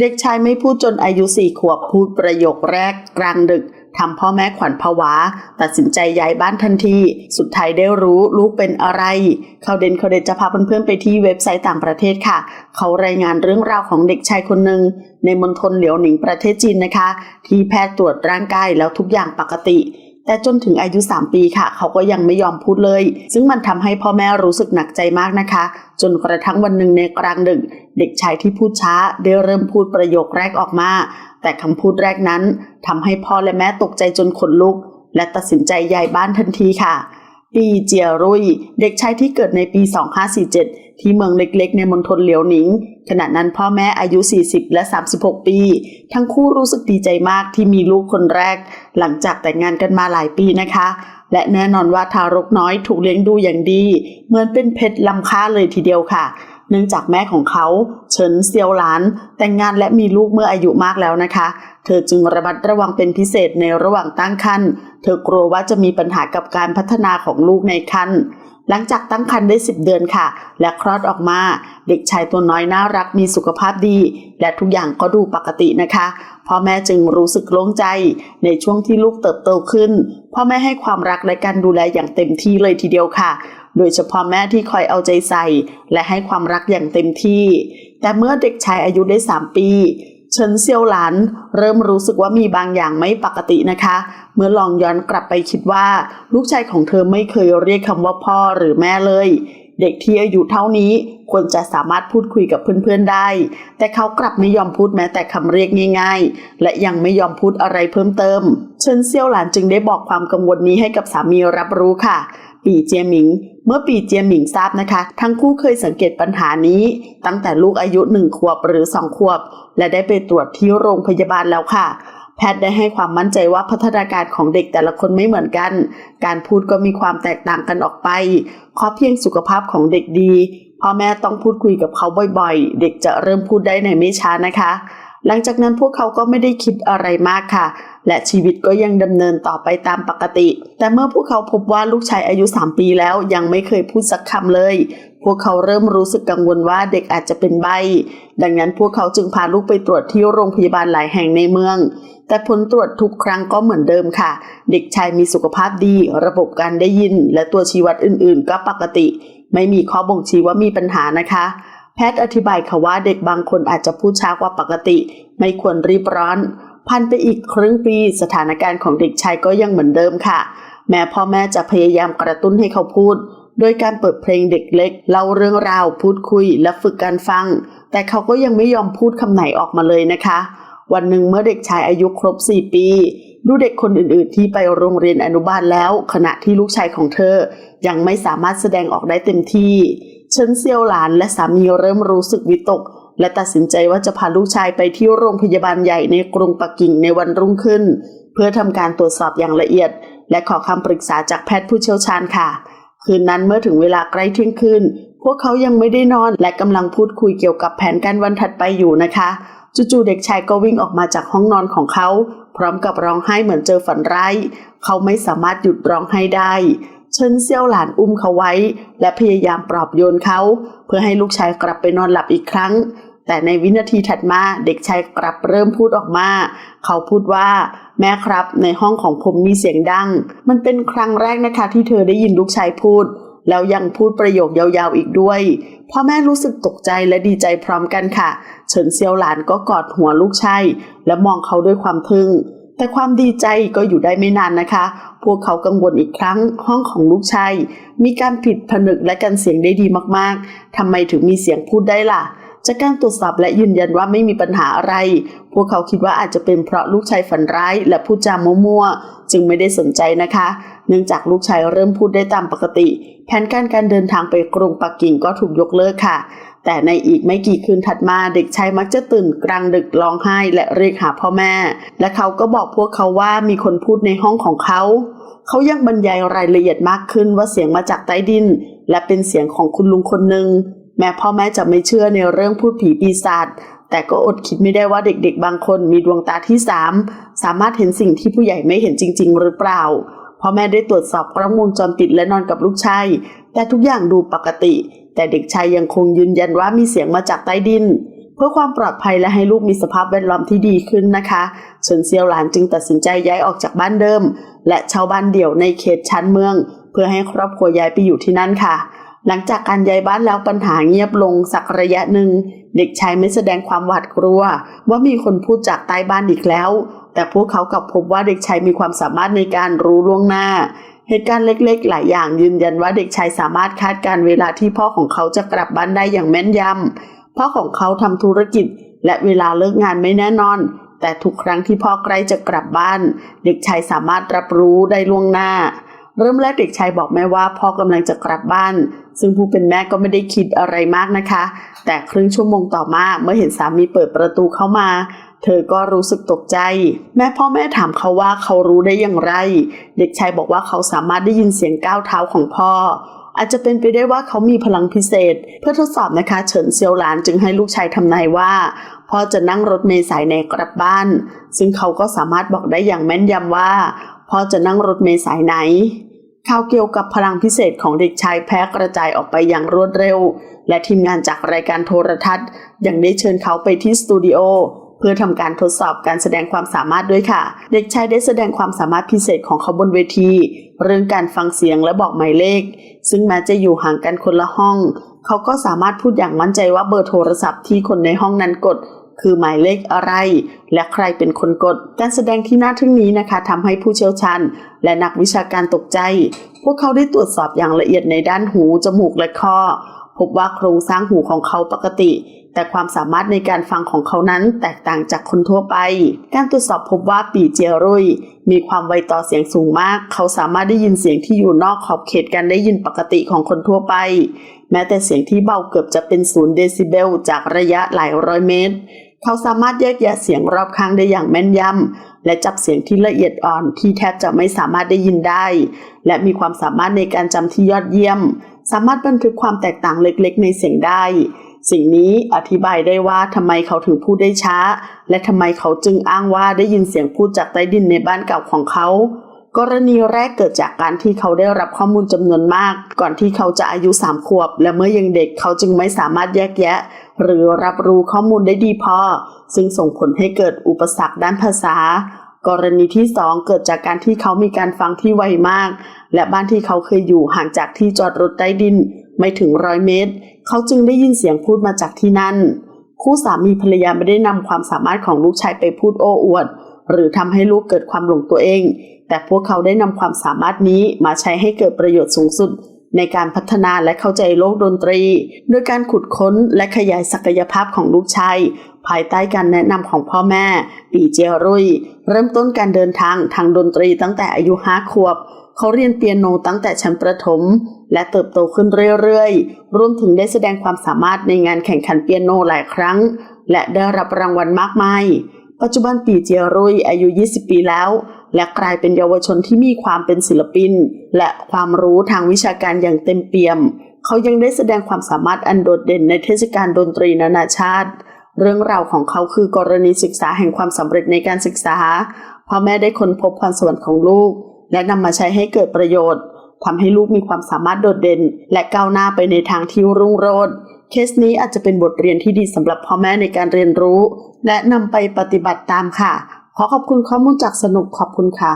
เด็กชายไม่พูดจนอายุสี่ขวบพูดประโยคแรกกลางดึกทำพ่อแม่ขวัญผวา ตัดสินใจย้ายบ้านทันที สุดท้ายได้รู้ลูกเป็นอะไร เขาเด่นเขาเด่นจะพาเพื่อนๆไปที่เว็บไซต์ต่างประเทศค่ะ เขารายงานเรื่องราวของเด็กชายคนหนึ่งในมณฑลเหลียวหนิงประเทศจีนนะคะ ที่แพทย์ตรวจร่างกายแล้วทุกอย่างปกติ แต่จนถึงอายุ 3 ปีค่ะ เขาก็ยังไม่ยอมพูดเลย ซึ่งมันทำให้พ่อแม่รู้สึกหนักใจมากนะคะ จนกระทั่งวันหนึ่งในกลางดึกเด็กชายที่พูดช้าได้เริ่มพูดประโยคแรกออกมา แต่คำพูดแรกนั้นทำให้พ่อและแม่ตกใจจนขนลุก และตัดสินใจย้ายบ้านทันทีค่ะ ปีเจียรุย เด็กชายที่เกิดในปี 2547 ที่เมืองเล็กๆ ในมณฑลเหลียวหนิง ขณะนั้นพ่อแม่อายุ 40 และ 36 ปี ทั้งคู่รู้สึกดีใจมากที่มีลูกคนแรก หลังจากแต่งงานกันมาหลายปีนะคะ และแน่นอนว่าทารกน้อยถูกเลี้ยงดูอย่างดี เหมือนเป็นเพชรล้ำค่าเลยทีเดียวค่ะ เนื่องจากแม่ของเขาเฉินเซียวหลาน แต่งงานและมีลูกเมื่ออายุมากแล้วนะคะ เธอจึงระมัดระวังเป็นพิเศษในระหว่างตั้งครรภ์เธอกลัวว่าจะมีปัญหากับการพัฒนาของลูกในครรภ์หลังจากตั้งครรภ์ได้ 10 เดือนค่ะ และคลอดออกมา เด็กชายตัวน้อยน่ารักมีสุขภาพดี และทุกอย่างก็ดูปกตินะคะพ่อแม่จึงรู้สึกโล่งใจ ในช่วงที่ลูกเติบโตขึ้นพ่อแม่ให้ความรักและการดูแลอย่างเต็มที่เลยทีเดียวค่ะ โดยเฉพาะแม่ที่คอยเอาใจใส่ และให้ความรักอย่างเต็มที่ แต่เมื่อเด็กชายอายุได้ 3 ปีเฉินเซียวหลานเริ่มรู้สึกว่ามีบางอย่างไม่ปกตินะคะ เมื่อลองย้อนกลับไปคิดว่า ลูกชายของเธอไม่เคยเรียกคำว่าพ่อหรือแม่เลย เด็กที่อายุเท่านี้ควรจะสามารถพูดคุยกับเพื่อนๆได้ แต่เขากลับไม่ยอมพูดแม้แต่คำเรียกง่ายๆ และยังไม่ยอมพูดอะไรเพิ่มเติมเฉินเซียวหลานจึงได้บอกความกังวลนี้ให้กับสามีรับรู้ค่ะ ปีเจียหมิง เมื่อปีเจียหมิงทราบนะคะ ทั้งคู่เคยสังเกตปัญหานี้ ตั้งแต่ลูกอายุหนึ่งขวบหรือสองขวบ และได้ไปตรวจที่โรงพยาบาลแล้วค่ะ แพทย์ได้ให้ความมั่นใจว่าพัฒนาการของเด็กแต่ละคนไม่เหมือนกัน การพูดก็มีความแตกต่างกันออกไป ขอเพียงสุขภาพของเด็กดีพ่อแม่ต้องพูดคุยกับเขาบ่อยๆ เด็กจะเริ่มพูดได้ในไม่ช้านะคะ หลังจากนั้นพวกเขาก็ไม่ได้คิดอะไรมากค่ะ และชีวิตก็ยังดำเนินต่อไปตามปกติ แต่เมื่อพวกเขาพบว่าลูกชายอายุ 3 ปีแล้วยังไม่เคยพูดสักคำเลย พวกเขาเริ่มรู้สึกกังวลว่าเด็กอาจจะเป็นใบ ดังนั้นพวกเขาจึงพาลูกไปตรวจที่โรงพยาบาลหลายแห่งในเมือง แต่ผลตรวจทุกครั้งก็เหมือนเดิมค่ะ เด็กชายมีสุขภาพดี ระบบการได้ยิน และตัวชี้วัดอื่น ๆ ก็ปกติ ไม่มีข้อบ่งชี้ว่ามีปัญหานะคะแพทย์อธิบายค่ะว่าเด็กบางคนอาจจะพูดช้ากว่าปกติ ไม่ควรรีบร้อน พันไปอีกครึ่งปีสถานการณ์ของเด็กชายก็ยังเหมือนเดิมค่ะ แม้พ่อแม่จะพยายามกระตุ้นให้เขาพูด โดยการเปิดเพลงเด็กเล็กเล่าเรื่องราวพูดคุยและฝึกการฟัง แต่เขาก็ยังไม่ยอมพูดคำไหนออกมาเลยนะคะ วันหนึ่งเมื่อเด็กชายอายุครบ 4 ปี ดูเด็กคนอื่นๆ ที่ไปโรงเรียนอนุบาลแล้ว ขณะที่ลูกชายของเธอ ยังไม่สามารถแสดงออกได้เต็มที่เฉินเซียวหลานและสามีเริ่มรู้สึกวิตก และตัดสินใจว่าจะพาลูกชายไปที่โรงพยาบาลใหญ่ในกรุงปักกิ่งในวันรุ่งขึ้น เพื่อทำการตรวจสอบอย่างละเอียด และขอคำปรึกษาจากแพทย์ผู้เชี่ยวชาญค่ะ คืนนั้นเมื่อถึงเวลาใกล้เที่ยงคืนพวกเขายังไม่ได้นอนและกำลังพูดคุยเกี่ยวกับแผนการวันถัดไปอยู่นะคะจู่ๆเด็กชายก็วิ่งออกมาจากห้องนอนของเขา พร้อมกับร้องไห้เหมือนเจอฝันร้ายเขาไม่สามารถหยุดร้องไห้ได้เชิญเซี่ยวหลานอุ้มเขาไว้ และพยายามปลอบโยนเขา เพื่อให้ลูกชายกลับไปนอนหลับอีกครั้ง แต่ในวินาทีถัดมาเด็กชายกลับเริ่มพูดออกมา เขาพูดว่า แม่ครับ ในห้องของผมมีเสียงดัง มันเป็นครั้งแรกนะคะที่เธอได้ยินลูกชายพูด แล้วยังพูดประโยคยาวๆอีกด้วยพ่อแม่รู้สึกตกใจและดีใจพร้อมกันค่ะ เฉินเซียวหลานก็กอดหัวลูกชายและมองเขาด้วยความทึ่ง แต่ความดีใจก็อยู่ได้ไม่นานนะคะ พวกเขากังวลอีกครั้งห้องของลูกชายมีการผิดผนึกและกันเสียงได้ดีมากๆทำไมถึงมีเสียงพูดได้ล่ะ จากการตรวจสอบและยืนยันว่าไม่มีปัญหาอะไร พวกเขาคิดว่าอาจจะเป็นเพราะลูกชายฝันร้าย และพูดจามั่วๆ จึงไม่ได้สนใจนะคะ เนื่องจากลูกชายเริ่มพูดได้ตามปกติ แผนการการเดินทางไปกรุงปักกิ่งก็ถูกยกเลิกค่ะ แต่ในอีกไม่กี่คืนถัดมาเด็กชายมักจะตื่นกลางดึกร้องไห้และเรียกหาพ่อแม่ และเขาก็บอกพวกเขาว่ามีคนพูดในห้องของเขาเขายังบรรยายรายละเอียดมากขึ้นว่าเสียงมาจากใต้ดิน และเป็นเสียงของคุณลุงคนหนึ่ง แม้พ่อแม่จะไม่เชื่อในเรื่องพูดผีปีศาจแต่ก็อดคิดไม่ได้ว่าเด็กๆ บางคนมีดวงตาที่สามสามารถเห็นสิ่งที่ผู้ใหญ่ไม่เห็นจริง ๆ หรือเปล่าพ่อแม่ได้ตรวจสอบกล้องวงจรปิดและนอนกับลูกชายแต่ทุกอย่างดูปกติ แต่เด็กชายยังคงยืนยันว่ามีเสียงมาจากใต้ดินพพื่อความปลอดภัยและให้ลูกมีสภาพแวดล้อมที่ดีขึ้นนะคะเฉินเซียวหลานจึงตัดสินใจย้ายออกจากบ้านเดิม และเช่าบ้านเดี่ยวในเขตชานเมือง เพื่อให้ครอบครัวย้ายไปอยู่ที่นั่นค่ะ หลังจากการย้ายบ้านแล้วปัญหาเงียบลงสักระยะหนึ่ง เด็กชายไม่แสดงความหวาดกลัว ว่ามีคนพูดจากใต้บ้านอีกแล้ว แต่พวกเขากลับพบว่าเด็กชายมีความสามารถในการรู้ล่วงหน้า เหตุการณ์เล็กๆ หลายอย่างยืนยันว่าเด็กชายสามารถคาดการเวลาที่พ่อของเขาจะกลับบ้านได้อย่างแม่นยำพ่อของเขาทำธุรกิจ และเวลาเลิกงานไม่แน่นอน แต่ทุกครั้งที่พ่อใกล้จะกลับบ้าน เด็กชายสามารถรับรู้ได้ล่วงหน้า เริ่มแรกเด็กชายบอกแม่ว่าพ่อกำลังจะกลับบ้าน ซึ่งผู้เป็นแม่ก็ไม่ได้คิดอะไรมากนะคะ แต่ครึ่งชั่วโมงต่อมาเมื่อเห็นสามีเปิดประตูเข้ามา เธอก็รู้สึกตกใจ แม่พ่อแม่ถามเขาว่าเขารู้ได้อย่างไร เด็กชายบอกว่าเขาสามารถได้ยินเสียงก้าวเท้าของพ่อ อาจจะเป็นไปได้ว่าเขามีพลังพิเศษ เพื่อทดสอบนะคะ เฉินเซียวหลานจึงให้ลูกชายทำนายว่าพ่อจะนั่งรถเมล์สายไหนกลับบ้าน ซึ่งเขาก็สามารถบอกได้อย่างแม่นยำว่า พ่อจะนั่งรถเมล์สายไหน ข่าวเกี่ยวกับพลังพิเศษของเด็กชายแพร่กระจายออกไปอย่างรวดเร็ว และทีมงานจากรายการโทรทัศน์ยังได้เชิญเขาไปที่สตูดิโอเพื่อทำการทดสอบการแสดงความสามารถด้วยค่ะ เด็กชายได้แสดงความสามารถพิเศษของเขาบนเวที เรื่องการฟังเสียงและบอกหมายเลข ซึ่งแม้จะอยู่ห่างกันคนละห้อง เขาก็สามารถพูดอย่างมั่นใจว่าเบอร์โทรศัพท์ที่คนในห้องนั้นกด คือหมายเลขอะไร และใครเป็นคนกด การแสดงที่น่าทึ่งนี้นะคะทำให้ผู้เชี่ยวชาญและนักวิชาการตกใจ พวกเขาได้ตรวจสอบอย่างละเอียดในด้านหู จมูกและคอพบว่าโครงสร้างหูของเขาปกติ แต่ความสามารถในการฟังของเขานั้นแตกต่างจากคนทั่วไป การตรวจสอบพบว่าปีเจรุย มีความไวต่อเสียงสูงมาก เขาสามารถได้ยินเสียงที่อยู่นอกขอบเขตการได้ยินปกติของคนทั่วไป แม้แต่เสียงที่เบาเกือบจะเป็นศูนย์เดซิเบลจากระยะหลายร้อยเมตร เขาสามารถแยกแยะเสียงรอบข้างได้อย่างแม่นยำและจับเสียงที่ละเอียดอ่อนที่แทบจะไม่สามารถได้ยินได้ และมีความสามารถในการจำที่ยอดเยี่ยม สามารถบันทึกความแตกต่างเล็กๆ ในเสียงได้ สิ่งนี้อธิบายได้ว่าทำไมเขาถึงพูดได้ช้า และทำไมเขาจึงอ้างว่าได้ยินเสียงพูดจากใต้ดินในบ้านเก่าของเขา กรณีแรกเกิดจากการที่เขาได้รับข้อมูลจำนวนมาก ก่อนที่เขาจะอายุสามขวบ และเมื่อยังเด็กเขาจึงไม่สามารถแยกแยะ หรือรับรู้ข้อมูลได้ดีพอ ซึ่งส่งผลให้เกิดอุปสรรคด้านภาษา กรณีที่สองเกิดจากการที่เขามีการฟังที่ไวมาก และบ้านที่เขาเคยอยู่ห่างจากที่จอดรถใต้ดิน ไม่ถึงร้อยเมตร เขาจึงได้ยินเสียงพูดมาจากที่นั่น คู่สามีภรรยาไม่ได้นำความสามารถของลูกชายไปพูดโอ้อวด หรือทำให้ลูกเกิดความหลงตัวเอง แต่พวกเขาได้นำความสามารถนี้มาใช้ให้เกิดประโยชน์สูงสุด ในการพัฒนาและเข้าใจโลกดนตรี โดยการขุดค้นและขยายศักยภาพของลูกชายภายใต้การแนะนำของพ่อแม่ปีเจรุย เริ่มต้นการเดินทางทางดนตรีตั้งแต่อายุห้าขวบ เขาเรียนเปียโนตั้งแต่ชั้นประถม และเติบโตขึ้นเรื่อยๆ รวมถึงได้แสดงความสามารถในงานแข่งขันเปียโนหลายครั้ง และได้รับรางวัลมากมาย ปัจจุบันปีเจียรุยอายุ 20 ปีแล้ว และกลายเป็นเยาวชนที่มีความเป็นศิลปิน และความรู้ทางวิชาการอย่างเต็มเปี่ยม เขายังได้แสดงความสามารถอันโดดเด่นในเทศกาลดนตรีนานาชาติ เรื่องราวของเขาคือกรณีศึกษาแห่งความสำเร็จในการศึกษาพ่อแม่ได้ค้นพบพรสวรรค์ของลูก และนำมาใช้ให้เกิดประโยชน์ทำให้ลูกมีความสามารถโดดเด่น และก้าวหน้าไปในทางที่รุ่งโรจน์ เคสนี้อาจจะเป็นบทเรียนที่ดีสำหรับพ่อแม่ในการเรียนรู้ และนำไปปฏิบัติตามค่ะ ขอขอบคุณข้อมูลจากสนุกขอบคุณค่ะ